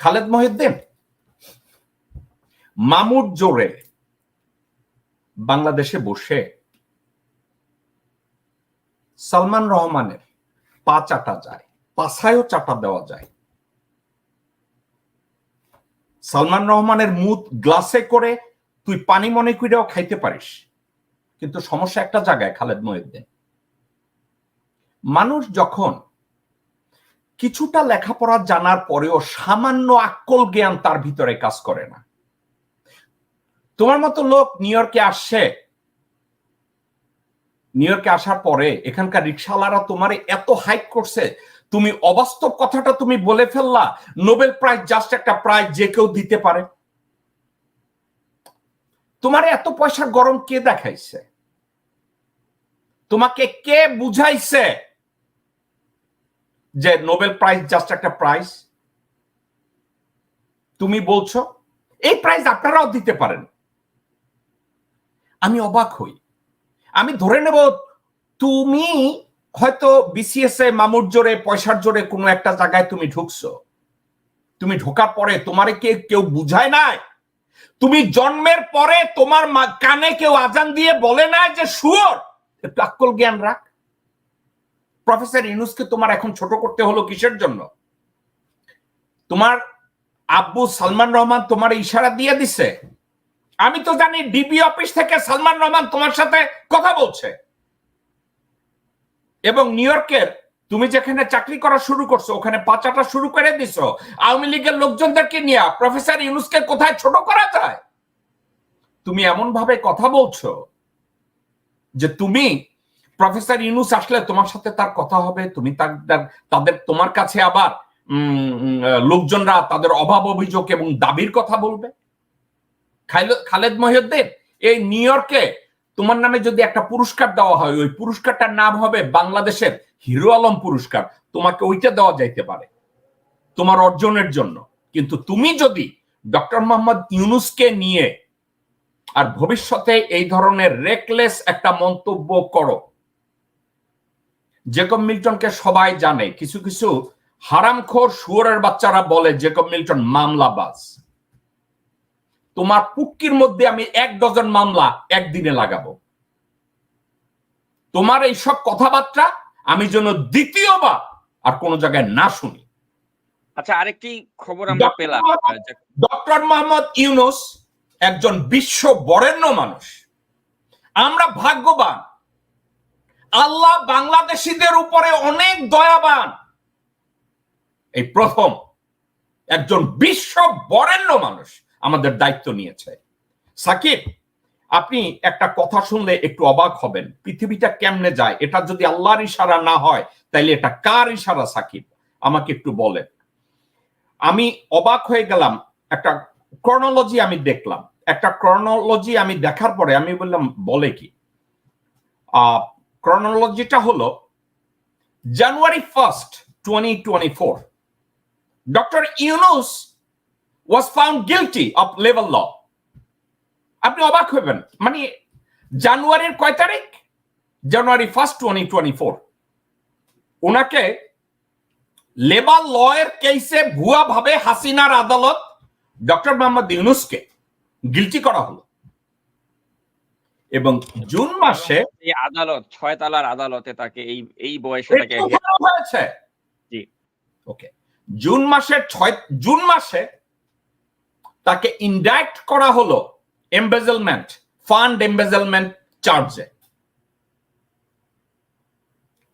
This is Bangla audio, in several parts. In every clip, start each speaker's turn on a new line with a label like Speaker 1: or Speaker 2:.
Speaker 1: খালেদ মহিউদ্দিন, মামুর জোরে বাংলাদেশে বসে সালমান রহমানের পা চাটা যায়, পাছায়ও চাটা দেওয়া যায়। সালমান রহমানের মুখ গ্লাসে করে তুই পানি মনে করেও খাইতে পারিস, কিন্তু সমস্যা একটা জায়গায় খালেদ মহিউদ্দিন। মানুষ যখন কিছুটা লেখাপড়া জানার পরেও সামান্য আক্কল জ্ঞান তার ভিতরে কাজ করে না। তোমার মতো লোক নিউ ইয়র্কে আসছে। নিউ ইয়র্কে আসার পরে এখানকার রিক্সাওয়ালারা তোমার এত হাইক করছে, তুমি অবাস্তব কথাটা তুমি বলে ফেললা, নোবেল প্রাইজ জাস্ট একটা প্রাইজ যে কেউ দিতে পারে। তোমার এত পয়সা গরম কে দেখাইছে? তোমাকে কে বুঝাইছে? যে নোবেল প্রাইজ জাস্ট একটা প্রাইজ তুমি বলছো, এই প্রাইজ আপনারাও দিতে পারেন। আমি অবাক হই। আমি ধরে নেব, তুমি হয়তো বিসিএস এ মামুর জোরে, পয়সার জোরে কোনো একটা জায়গায় তুমি ঢুকছো। তুমি ঢোকার পরে তোমারে কে, কেউ বুঝায় নাই। তুমি জন্মের পরে তোমার কানে কেউ আজান দিয়ে বলে না যে, শুয়োর! একটু আক্কল জ্ঞান রাখ। প্রফেসর ইউনুসকে তোমার এখন ছোট করতে হলো কিসের জন্য? তোমার আব্বু সালমান রহমান তোমার ইশারা দিয়ে দিছে। আমি তো জানি ডিবি অফিস থেকে সালমান রহমান তোমার সাথে কথা বলছে। এবং নিউ ইয়র্কের তুমি যেখানে চাকরি করা শুরু করছ, ওখানে পাচাটা শুরু করে দিছো। আওয়ামী লীগের লোকজনদেরকে নিয়ে প্রফেসর ইউনুসকে কোথায় ছোট করা যায়? তুমি এমন ভাবে কথা বলছো যে তুমি প্রফেসর ইউনুস আসলে তোমার সাথে তার কথা হবে, তুমি তাদের, তোমার কাছে আবার লোকজনরা তাদের অভাব অভিযোগ এবং দাবির কথা বলবে। খালেদ মহিউদ্দিন, এই নিউ ইয়র্কে তোমার নামে যদি একটা পুরস্কার দেওয়া হয়, ওই পুরস্কারটার নাম হবে বাংলাদেশের হিরো আলম পুরস্কার। তোমাকে ওইটা দেওয়া যাইতে পারে, তোমার অর্জনের জন্য। কিন্তু তুমি যদি ডক্টর মোহাম্মদ ইউনুসকে নিয়ে আর ভবিষ্যতে এই ধরনের রেকলেস একটা মন্তব্য করো জেকব মিল্টনকে সবাই জানে কিছু কিছু হারামখোর শুয়োরের বাচ্চারা বলে জেকব মিল্টন মামলাবাজ। তোমার পুক্কির মধ্যে আমি এক ডজন মামলা একদিনে লাগাবো। তোমার এই সব কথাবার্তা আমি যেন দ্বিতীয়বার আর কোন জায়গায় না শুনি।
Speaker 2: আচ্ছা আরেকটি খবর আমরা পেলাম
Speaker 1: ডক্টর মোহাম্মদ ইউনুস একজন বিশ্ব বরেণ্য মানুষ। আমরা ভাগ্যবান আল্লাহ বাংলাদেশিদের উপরে অনেক দয়াবান। এই প্রথম একজন বিশ্ব বরেণ্য মানুষ আমাদের দায়িত্ব নিয়েছে। সাকিব, আপনি একটা কথা শুনলে একটু অবাক হবেন, পৃথিবীটা কেমনে যায়? এটা যদি আল্লাহর ইশারা না হয়, তাইলে এটা কার ইশারা সাকিব? আমাকে একটু বলেন। আমি অবাক হয়ে গেলাম, একটা ক্রনোলজি আমি দেখলাম। একটা ক্রনোলজি আমি দেখার পরে আমি বললাম, বলে কি? ক্রনোলজিটা হলো January first twenty twenty four doctor Yunus was found guilty of level law আপনি অবাক হবেন মানে জানুয়ারির কয় তারিখ? January first twenty twenty four ওনাকে লেবার ল এর কেসে ভুয়া ভাবে হাসিনার আদালত ডক্টর মোহাম্মদ ইউনুসকে গিলটি করা হলো। এবং জুন মাসে
Speaker 2: এই আদালত ছয় তালার আদালতে তাকে এই এই বয়সে তাকে
Speaker 1: হয়েছে।
Speaker 2: জি।
Speaker 1: ওকে। জুন মাসের ছয় জুন মাসে তাকে ইনডাইক্ট করা হলো এমবেজেলমেন্ট ফান্ড এমবেজেলমেন্ট চার্জে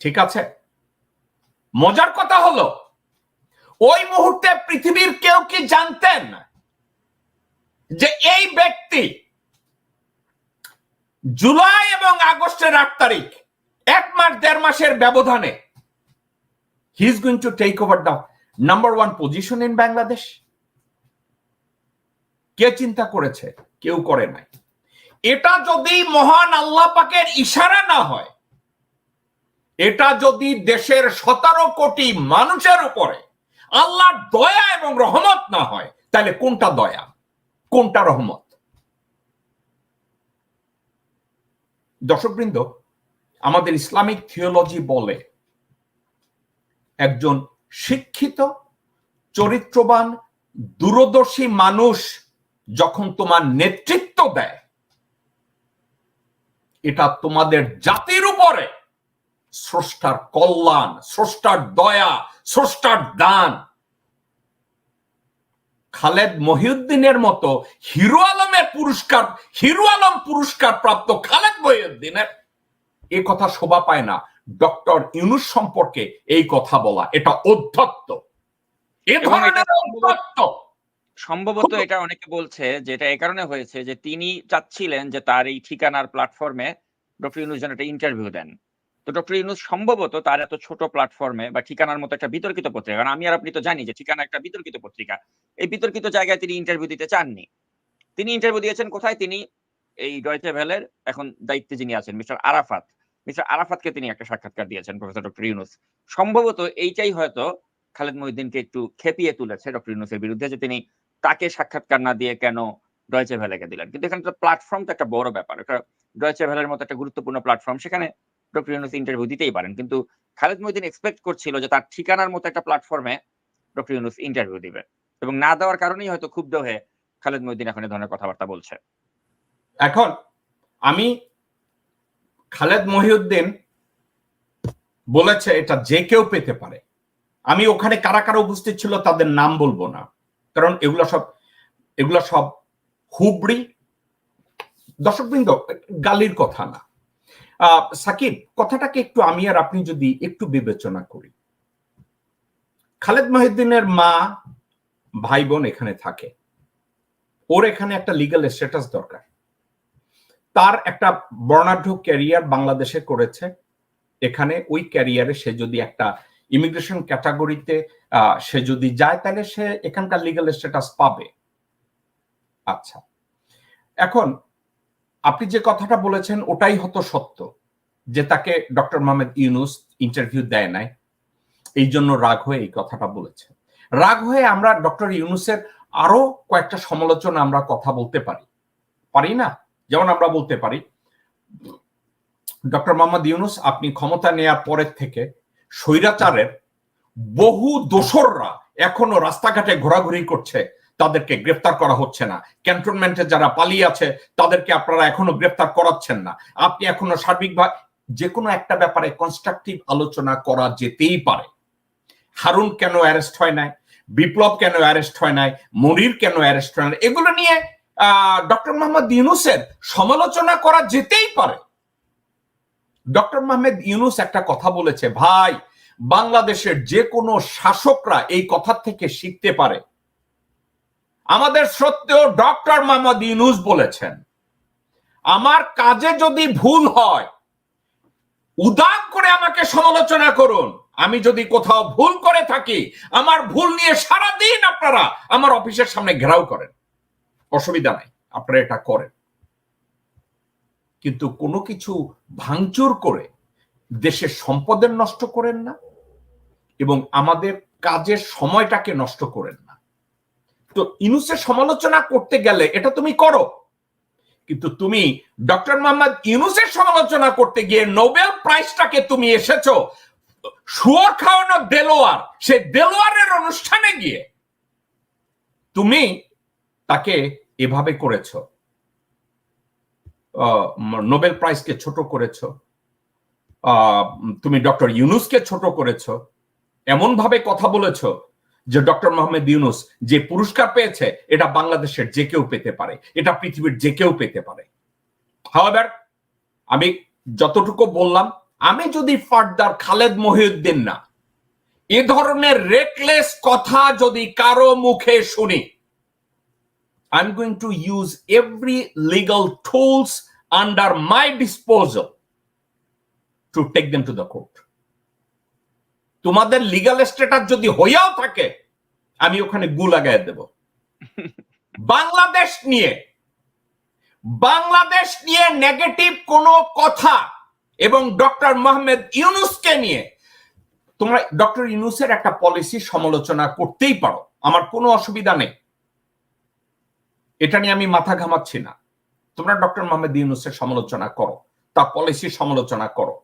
Speaker 1: ঠিক আছে? মজার কথা হলো ওই মুহূর্তে পৃথিবীর কেউ কি জানতেন যে এই ব্যক্তি জুলাই এবং আগস্টের আট তারিখ, এক মাস, দেড় মাসের ব্যবধানে he is going to take over the number one position in Bangladesh কে চিন্তা করেছে? কেউ করে নাই। এটা যদি মহান আল্লাহ পাকের ইশারা না হয়, এটা যদি দেশের সতেরো কোটি মানুষের উপরে আল্লাহর দয়া এবং রহমত না হয়, তাহলে কোনটা দয়া? কোনটা রহমত? দর্শকবৃন্দ, আমাদের ইসলামিক থিওলজি বলে একজন শিক্ষিত, চরিত্রবান, দূরদর্শী মানুষ যখন তোমার নেতৃত্ব দেয়, এটা তোমাদের জাতির উপরে স্রষ্টার কল্যাণ, স্রষ্টার দয়া, স্রষ্টার দান খালেদ মহিউদ্দিনের মতো হিরো আলমের পুরস্কার হিরো আলম পুরস্কার প্রাপ্ত খালেদ মহিউদ্দিনের। এ কথা শোভা পায় না। ডক্টর ইউনুস সম্পর্কে এই কথা বলা এটা অধ্যত্ত। এ ধরনের অধ্যত্ত।
Speaker 2: সম্ভবত এটা অনেকে বলছে যে এটা এই কারণে হয়েছে যে তিনি চাচ্ছিলেন যে তার এই ঠিকানার প্ল্যাটফর্মে ডক্টর ইউনুস যেন একটা ইন্টারভিউ দেন। তো ডক্টর ইউনুস সম্ভবত তার এত ছোট প্ল্যাটফর্মে বা ঠিকানার মতো একটা বিতর্কিত পত্রিকা। কারণ আমি আর আপনি তো জানি যে ঠিকানা একটা বিতর্কিত পত্রিকা। এই বিতর্কিত জায়গায় তিনি ইন্টারভিউ দিতে চাননি। তিনি ইন্টারভিউ দিয়েছেন কোথায়? তিনি এই ডয়চে ভ্যালের এখন দায়িত্বে যিনি আছেন, মিস্টার আরাফাত। মিস্টার আরাফাতকে তিনি একটা সাক্ষাৎকার দিয়েছেন প্রফেসর ডক্টর ইউনুস সম্ভবত এইটাই হয়তো খালেদ মহিউদ্দিনকে একটু খেপিয়ে তুলেছে ডক্টর ইউনুসের বিরুদ্ধে যে তিনি তাকে সাক্ষাৎকার না দিয়ে কেন ডয়চে ভ্যালেকে দিলেন। কিন্তু এখানে তো প্ল্যাটফর্ম তো একটা বড় ব্যাপার। একটা ডয়চে ভ্যালের মতো একটা গুরুত্বপূর্ণ প্ল্যাটফর্ম সেখানে ডক্টর ইন্টারভিউ দিতেই পারেন। কিন্তু খালেদ মহিউদ্দিন এক্সপেক্ট করছিল যে তার ঠিকানার মতো একটা প্ল্যাটফর্মে ডক্টর ইন্টারভিউ দিবে। এবং না দেওয়ার কারণেই হয়তো ক্ষুব্ধ হয়ে খালেদ মহিউদ্দিন এখন এ ধরনের কথাবার্তা বলছে।
Speaker 1: এখন আমি খালেদ মহিউদ্দিন বলেছে এটা যে কেউ পেতে পারে। আমি ওখানে কারা কারা উপস্থিত ছিল তাদের নাম বলব না। কারণ এগুলো সব এগুলো সব হুবড়ি। দর্শকবৃন্দ, গালির কথা না। সাকিব, কথাটাকে একটু আমি আর আপনি যদি একটু বিবেচনা করি। খালেদ মাহিদ্দিনের মা ভাই বোন এখানে থাকে। ওর এখানে একটা লিগাল স্ট্যাটাস দরকার। তার একটা বর্ণাঢ্য ক্যারিয়ার বাংলাদেশে করেছে। এখানে ওই ক্যারিয়ারে সে যদি একটা ইমিগ্রেশন ক্যাটাগরিতে সে যদি যায়, তাহলে সে এখানকার লিগ্যাল স্ট্যাটাস পাবে। আচ্ছা। এখন আপনি যে কথাটা বলেছেন, ওটাই হতো সত্য, যে তাকে ডক্টর মোহাম্মদ ইউনুস ইন্টারভিউ দেয় নাই। এই জন্য রাগ হয়ে এই কথাটা বলেছে রাগ হয়ে আমরা ডক্টর ইউনুসের আরও কয়েকটা সমালোচনা আমরা কথা বলতে পারি। পারি না? যেমন আমরা বলতে পারি, ডক্টর মোহাম্মদ ইউনুস আপনি ক্ষমতা নেয়ার পরের থেকে স্বৈরাচারের বহু দোসররা এখনও রাস্তাঘাটে ঘোরাঘুরি করছে। তাদেরকে গ্রেফতার করা হচ্ছে না। ক্যান্টনমেন্টে যারা পালিয়ে আছে, তাদেরকে আপনারা এখনও গ্রেফতার করাচ্ছেন না। আপনি এখনও সার্বিকভাবে যে কোনো একটা ব্যাপারে কনস্ট্রাকটিভ আলোচনা করা যেতেই পারে। হারুন কেন অ্যারেস্ট হয় নাই? বিপ্লব কেন অ্যারেস্ট হয় নাই? মনির কেন অ্যারেস্ট হয় না এগুলো নিয়ে ডক্টর মোহাম্মদ ইউনুসের সমালোচনা করা যেতেই পারে। ডক্টর মোহাম্মদ ইউনুস একটা কথা বলেছে, ভাই, বাংলাদেশের যে কোনো শাসকরা এই কথা থেকে শিখতে পারে। আমাদের সত্ত্বেও ডক্টর মোহাম্মদ ইউনুস বলেছেন, আমার কাজে যদি ভুল হয় উদাম করে আমাকে সমালোচনা করুন। আমি যদি কোথাও ভুল করে থাকি, আমার ভুল নিয়ে সারা দিন আপনারা আমার অফিসের সামনে ঘেরাও করেন। অসুবিধা নাই, আপনারা এটা করেন। কিন্তু কোনো কিছু ভাঙচুর করে দেশের সম্পদের নষ্ট করেন না, এবং আমাদের কাজের সময়টাকে নষ্ট করেন তো ইনুসের সমালোচনা করতে গেলে এটা তুমি করো। কিন্তু তুমি ডক্টর মোহাম্মদ ইউনুসের সমালোচনা করতে গিয়ে নোবেল প্রাইজটাকে তুমি এসেছ, শুয়োর খাওয়ানো দেলোয়ার সে দেলোয়ারের অনুষ্ঠানে গিয়ে তুমি তাকে এভাবে করেছ নোবেল প্রাইজকে ছোট করেছ তুমি ডক্টর ইউনুসকে ছোট করেছ এমন ভাবে কথা বলেছ যে ডক্টর মোহাম্মদ ইউনুস যে পুরস্কার পেয়েছে, এটা বাংলাদেশের যে কেউ পেতে পারে, এটা পৃথিবীর যে কেউ পেতে পারে হাওয়ার আমি যতটুকু বললাম, আমি যদি ফার্দার খালেদ মহিউদ্দিন না, এ ধরনের রেকলেস কথা যদি কারও মুখে শুনি, I'm going to use every legal tools under my disposal to take them to the court. তোমাদের লিগাল স্ট্যাটাস যদি হইয়াও থাকে, আমি ওখানে গু লাগাই দেব। বাংলাদেশ নিয়ে বাংলাদেশ নিয়ে নেগেটিভ কোনো কথা এবং ডক্টর মোহাম্মদ ইউনুসকে নিয়ে, তোমরা ডক্টর ইউনুসের একটা পলিসি সমালোচনা করতেই পারো, আমার কোনো অসুবিধা নেই। এটা নিয়ে আমি মাথা ঘামাচ্ছি না। তোমরা ডক্টর মোহাম্মদ ইউনুসের সমালোচনা করো, তার পলিসির সমালোচনা করো।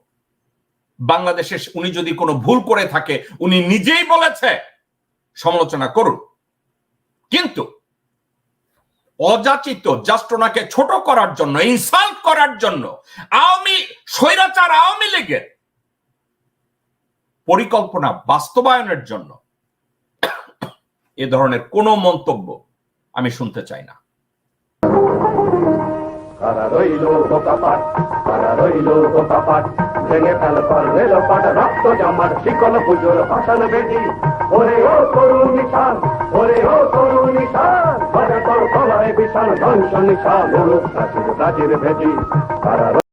Speaker 1: বাংলাদেশে উনি যদি কোনো ভুল করে থাকে, উনি নিজেই বলেছে, সমালোচনা করুন। কিন্তু অযাচিত জাস্ট ওনাকে ছোট করার জন্য ইনসাল্ট করার জন্য, আওয়ামী স্বৈরাচার আওয়ামী লীগের পরিকল্পনা বাস্তবায়নের জন্য এ ধরনের কোনো মন্তব্য আমি শুনতে চাই না।
Speaker 3: কারা রইল বোকাপাট কারা রইল বোকাপাট ভেঙে ফেল কর রেল পাট রক্ত জমাট, শিকল পুজোর ভাষণ বেটি ওরে ও তরুণ নিশান, ওরে ও তরুণ নিশান তোর সবাই বিশাল ধ্বংস নিশান রাজির ভেটি